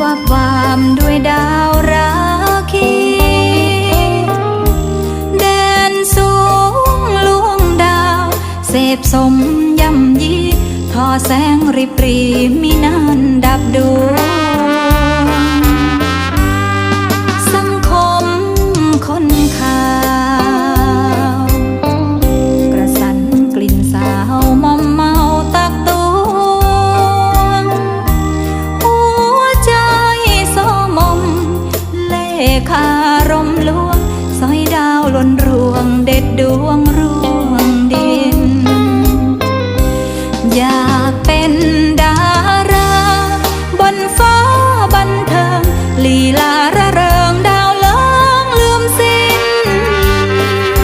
ว่าความด้วยดาวราคีเด่นสูงลวงดาว เสพสมยำยีทอแสงริบรีมีนันดา คารมลวงสอยดาวลนรวงเด็ดดวงร่วงดิน อยากเป็นดาราบนฟ้า